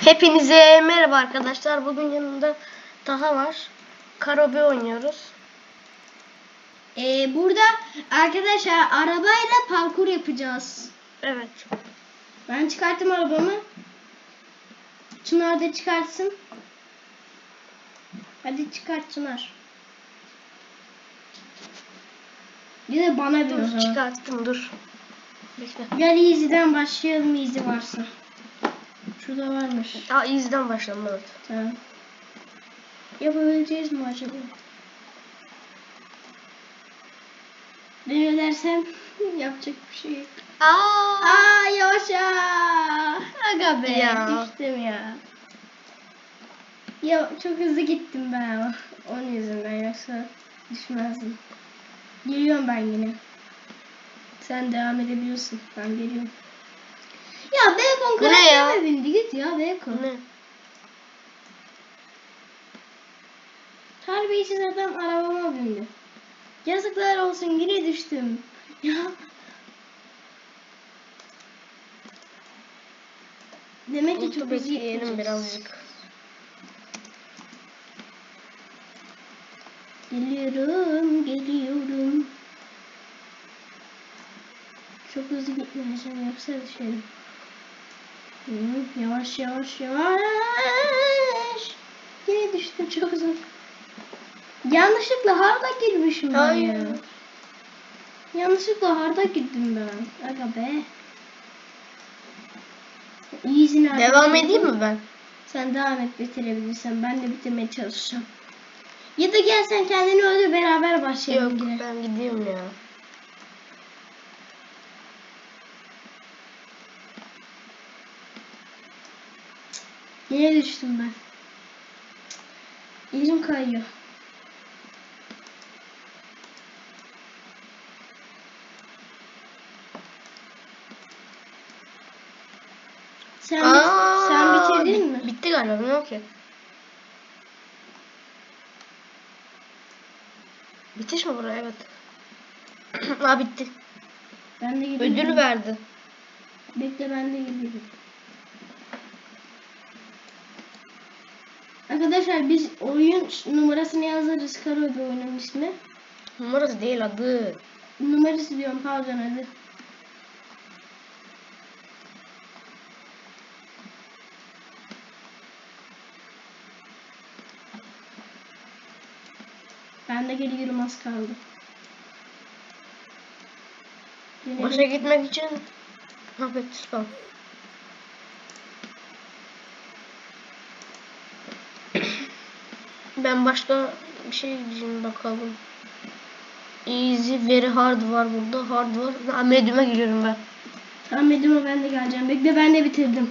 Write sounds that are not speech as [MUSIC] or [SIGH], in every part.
Hepinize merhaba arkadaşlar. Bugün yanımda Taha var. Karobe oynuyoruz. Ee, burada arkadaşlar arabayla parkur yapacağız. Evet. Ben çıkarttım arabamı. Çınar da çıkartsın. Hadi çıkart Çınar. De bana bir Dur çıkarttım dur. Bekle. Gel Easy'den başlayalım Easy varsa. Şurada varmış. Aa izden başlayalım evet. Tamam. Yapabileceğiz mi acaba? Denersem yapacak bir şey yok. Aa, Aa yavaş ya. Aga be Ya. düştüm ya. Ya çok hızlı gittim ben ama. Onun yüzünden yoksa düşmezdim. Geliyorum ben yine. Sen devam edebiliyorsun. Ben geliyorum. Ya Bacon karakterime bindi git ya Bacon. ne? Terbiyesiz adam arabama bindi. Yazıklar olsun yine düştüm. Ya. Demek ki çok hızlı gitmeyeceğiz. birazcık. Geliyorum, geliyorum. Çok hızlı gitmeyeceğim yoksa düşerim. Yavaş yavaş yavaş. Yine düştüm çok zor. Yanlışlıkla harda girmişim ben Hayır. ya. Yanlışlıkla harda girdim ben. Aga be. İyisin abi. Devam edeyim mi ben? Sen devam et bitirebilirsen. Ben de bitirmeye çalışacağım. Ya da gel sen kendini öldür beraber Yok başlayalım yine. ben gidiyorum ya. Yine düştüm ben. Elim kayıyor. Sen, Aa, sen bitirdin bit- mi? Bitti galiba bilmiyorum ki. Bitiş mi buraya? Evet. [CLEARS THROAT] Aa bitti. Ben de gidiyorum. Ödül verdi. Bekle ben de gidiyorum. Arkadaşlar biz oyun numarasını yazarız. Karobi oyunun ismi. Numarası değil adı. Numarası diyorum pardon hadi. Ben de geliyorum az kaldı. Başa gitmek için ne yapacağız Ben başka bir şey diyeceğim bakalım. Easy, very hard var burada. Hard var. Medium'a giriyorum ben. Tamam Medim'e ben de geleceğim. Bekle ben de bitirdim.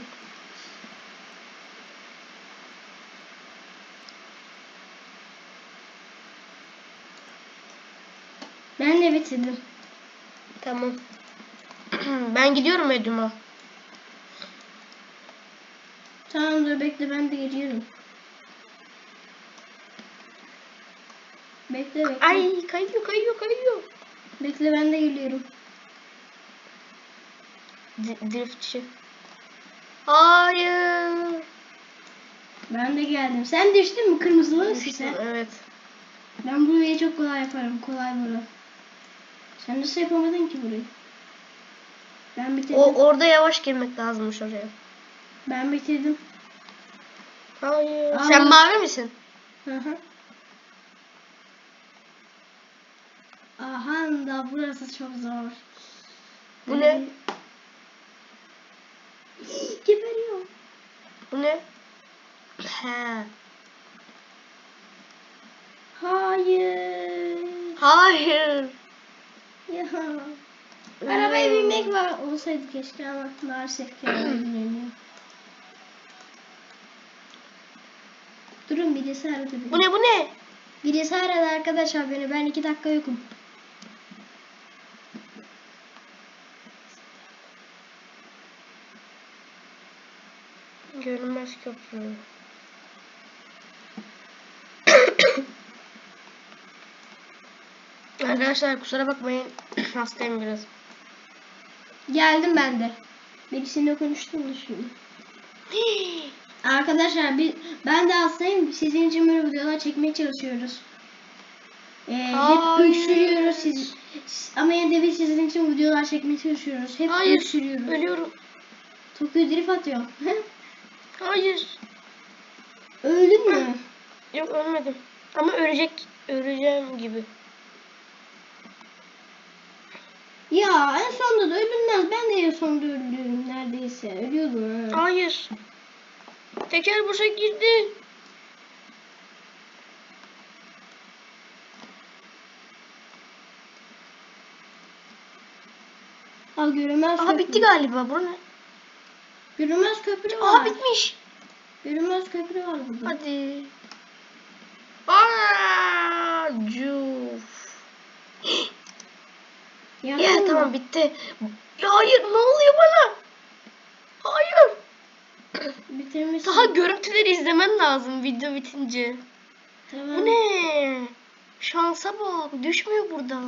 Ben de bitirdim. Tamam. [CLEARS THROAT] ben gidiyorum medium'a. Tamam dur bekle ben de geliyorum. Bekle bekle. Ay kayıyor kayıyor kayıyor. Bekle ben de geliyorum. D- driftçi. Hayır. Ben de geldim. Sen düştün mü kırmızılı sen? Evet. Ben burayı çok kolay yaparım. Kolay bura. Sen nasıl yapamadın ki burayı? Ben bitirdim. O orada yavaş girmek lazımmış oraya. Ben bitirdim. Hayır. Aa. Sen mavi misin? Hı hı. Aha da burası çok zor. Bu ne? Geberiyor. Bu ne? He. Hayır. Hayır. Ya. Arabaya binmek var olsaydı keşke ama maalesef ki. Durun birisi aradı beni. Bu ne bu ne? Birisi aradı arkadaşlar beni. Ben iki dakika yokum. Görünmez köprü. [COUGHS] Arkadaşlar kusura bakmayın. [COUGHS] Hastayım biraz. Geldim ben de. Birisiyle konuştum da şimdi. [GASPS] Arkadaşlar biz, ben de hastayım. Sizin için böyle videolar çekmeye çalışıyoruz. Ee, hep öksürüyoruz siz. Ama yine de sizin için videolar çekmeye çalışıyoruz. Hep Hayır. öksürüyoruz. Ölüyorum. Tokyo drift atıyor. [LAUGHS] Hayır. Öldün mü? Yok ölmedim. Ama ölecek. Öleceğim gibi. Ya en sonunda da ölünmez. Ben de en sonunda öldüm neredeyse. Ölüyordum ha. Hayır. Teker boşa girdi. Aa görünmez Aha bitti galiba. Bu ne? Görünmez köprü var. Aa bitmiş. Görünmez köprü var burada. Hadi. Aa, cuf. Ya, Ya tamam bitti. Ya hayır ne oluyor bana? Hayır. Bitirmişsin. Daha görüntüleri izlemen lazım video bitince. Tamam. Bu ne? Şansa bak. Düşmüyor burada.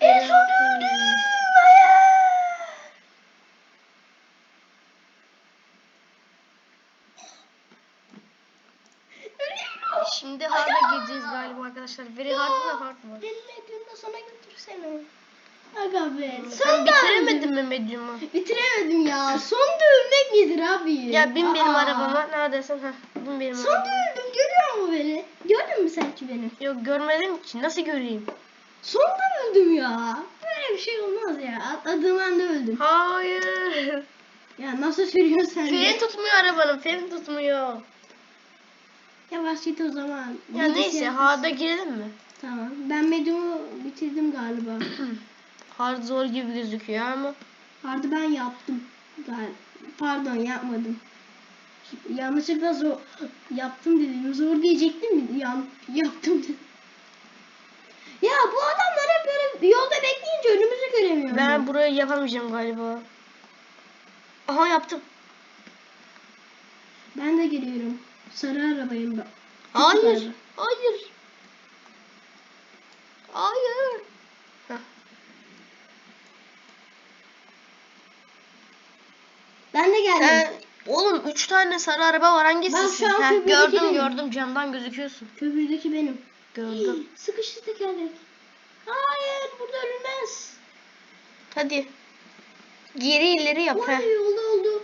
En son öldüm. Ölüyorum. Şimdi hard'a gireceğiz galiba arkadaşlar. Very hard ve hard var. Benim medyumda sana götürsene. Aga be. Sen Son bitiremedin mi medyumu? Bitiremedim ya. Son da ölmek nedir abi? Ya bin benim Aa. arabama. Neredesin? Heh, bin benim Son arabama. öldüm. Görüyor musun beni? Gördün mü sen ki beni? Yok görmedim ki. Nasıl göreyim? Son da öldüm ya. Böyle bir şey olmaz ya. Atladığım anda öldüm. Hayır. Ya nasıl sürüyorsun sen Fren de? tutmuyor arabanın. Fren tutmuyor. Yavaş git o zaman. Ya Bilgisayar neyse hard'a girelim mi? Tamam. Ben medium'u bitirdim galiba. [CLEARS THROAT] Hard zor gibi gözüküyor ama. Hard'ı ben yaptım. Pardon yapmadım. Yanlışlıkla zor yaptım dedim. Zor diyecektim? Yan yaptım dedim. Ya bu adamlar hep böyle yolda bekleyince önümüzü göremiyor. Ben burayı yapamayacağım galiba. Aha yaptım. ben de geliyorum. Sarı arabayım ben. Hayır. araba. Hayır. Hayır. Heh. Ben de geldim. Sen oğlum 3 tane sarı araba var hangisi? Ben şu an Heh, köprüdeki gördüm benim. gördüm camdan gözüküyorsun. Köprüdeki benim. Gördüm. Sıkıştı tekerlek. Hayır burada ölmez. Hadi. Geri ileri yap Vay he. oldu oldu.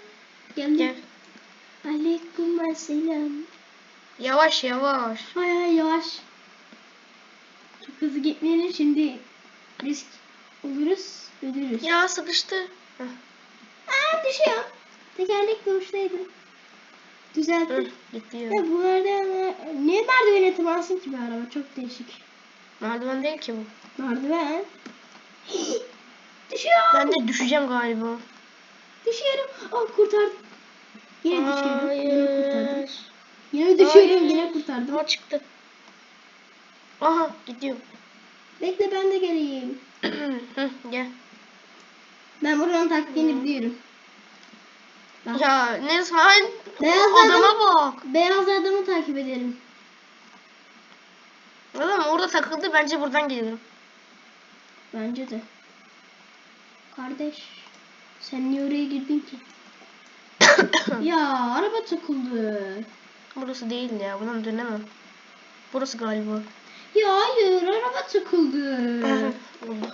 Geldim. Gel. Aleyküm selam. Yavaş yavaş. Hay yavaş. Çok hızlı gitmeyelim şimdi risk oluruz ölürüz. Ya sıkıştı. Heh. Aa düşüyor. Tekerlek boştaydı. Düzelttim. gitti ya. Bu merdiven niye merdivene tırmansın ki bir araba çok değişik. Merdiven değil ki bu. Merdiven. Düşüyor. Ben de düşeceğim galiba. Düşüyorum. Oh kurtardım. Yine düşüyorum. Yine kurtardım. Hayır. Yine düşüyorum. Hayır. Yine kurtardım. Ama çıktı. Aha gidiyor. Bekle ben de geleyim. [CLEARS THROAT] Gel. Ben buranın taktiğini biliyorum. Bak. Ya ne sen? Beyaz Adama adam- bak. Beyaz adamı takip edelim. Adam orada takıldı bence buradan gelirim. Bence de. Kardeş. Sen niye oraya girdin ki? [COUGHS] ya araba takıldı. Burası değil ya buradan dönemem. Burası galiba. Ya hayır araba takıldı. [COUGHS]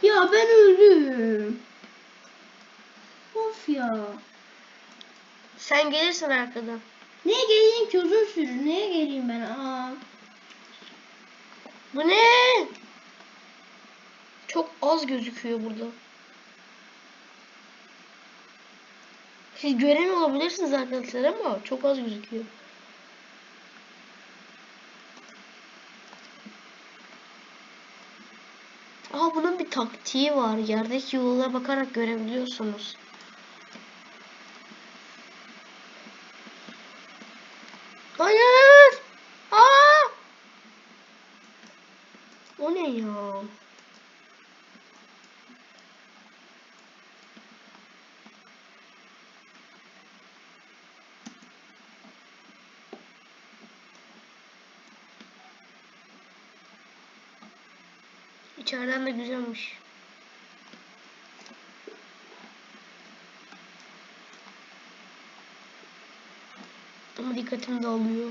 Ya ben öldüm. Of ya. Sen gelirsin arkadan. Neye geleyim ki uzun sürür. Neye geleyim ben? Aa. Bu ne? Çok az gözüküyor burada. Siz göremiyor olabilirsiniz arkadaşlar ama çok az gözüküyor. Aa bunun bir taktiği var. Yerdeki yollara bakarak görebiliyorsunuz. Hayır! Aa! O ne ya? İçeriden de güzelmiş. Ama dikkatimi dağılıyor.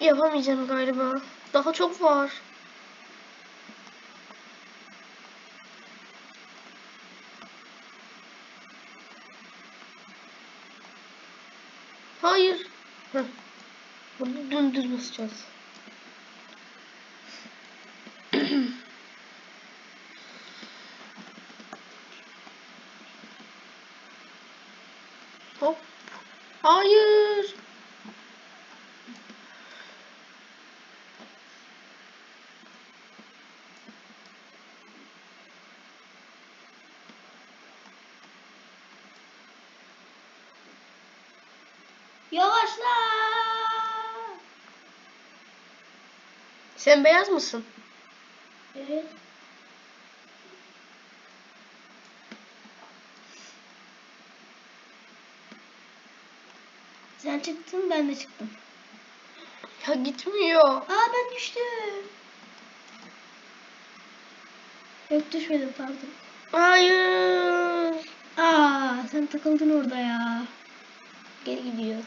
Yapamayacağım galiba. Daha çok var. Hayır. Heh. Bunu dümdüz basacağız. Hop. Hayır. Yavaşla. Sen beyaz mısın? Evet. Sen çıktın ben de çıktım. Ya gitmiyor. Aa ben düştüm. Yok düşmedim pardon. Hayır. Aa sen takıldın orada ya. Geri gidiyor.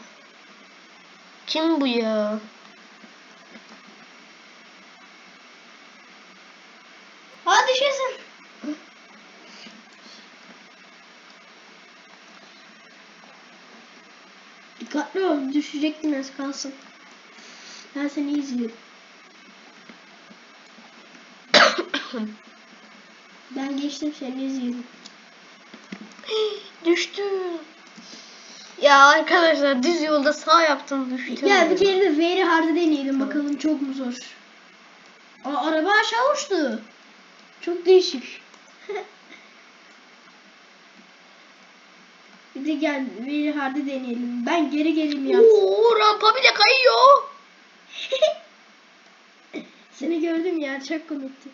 Kim bu ya? Aa düşüyorsun. Dikkatli ol düşecektin az kalsın. Ben seni izliyorum. [COUGHS] ben geçtim seni izliyorum. Düştü. Ya arkadaşlar düz yolda sağ yaptım. Ya bir kere de very hard'ı deneyelim bakalım çok mu zor. Aa araba aşağı uçtu. Çok değişik. [LAUGHS] bir de gel very hard'ı deneyelim. Ben geri geleyim ya. Oo, rampa bile kayıyor. [LAUGHS] Seni gördüm ya çok komikti.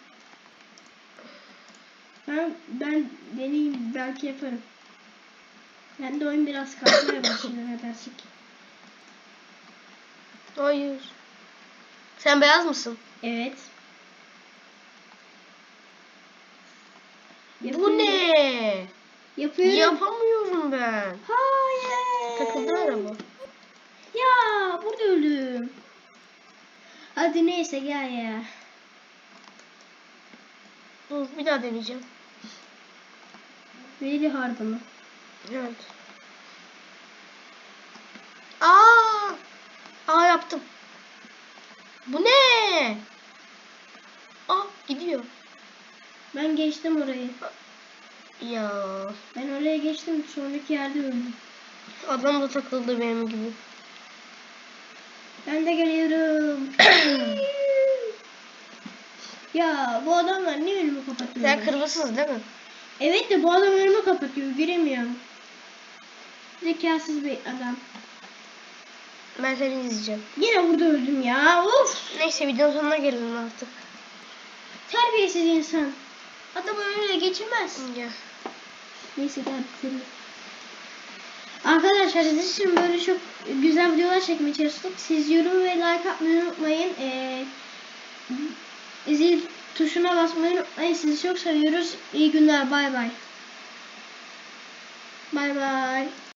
Ben ben deneyeyim belki yaparım. Ben de oyun biraz kalkmaya başladı ne dersin ki? Hayır. Sen beyaz mısın? Evet. Bu Yapıyorum. ne? Yapıyorum. Yapamıyorum ben. Hayır. Takıldı araba. Ya burada öldüm. Hadi neyse gel ya. Dur bir daha deneyeceğim. Very hard mı? Evet. Aa! Aa yaptım. Bu ne? Aa gidiyor. Ben geçtim orayı. Ya Ben oraya geçtim sonraki yerde öldüm. adam da takıldı benim gibi. Ben de geliyorum. [COUGHS] ya bu adamlar niye önümü kapatıyor? Sen kırmızısın değil mi? Evet de bu adam önümü kapatıyor. Giremiyorum. Zekasız bir adam. Ben seni izleyeceğim. Yine burada öldüm ya. Of. Neyse videonun sonuna gelelim artık. Terbiyesiz insan. Adamı önüne geçirmez. Ya. Neyse gel bitirelim. Arkadaşlar siz için böyle çok güzel videolar çekmeye çalıştık. Siz yorum ve like atmayı unutmayın. Ee, zil tuşuna basmayı unutmayın. Sizi çok seviyoruz. İyi günler. Bay bay. Bay bay.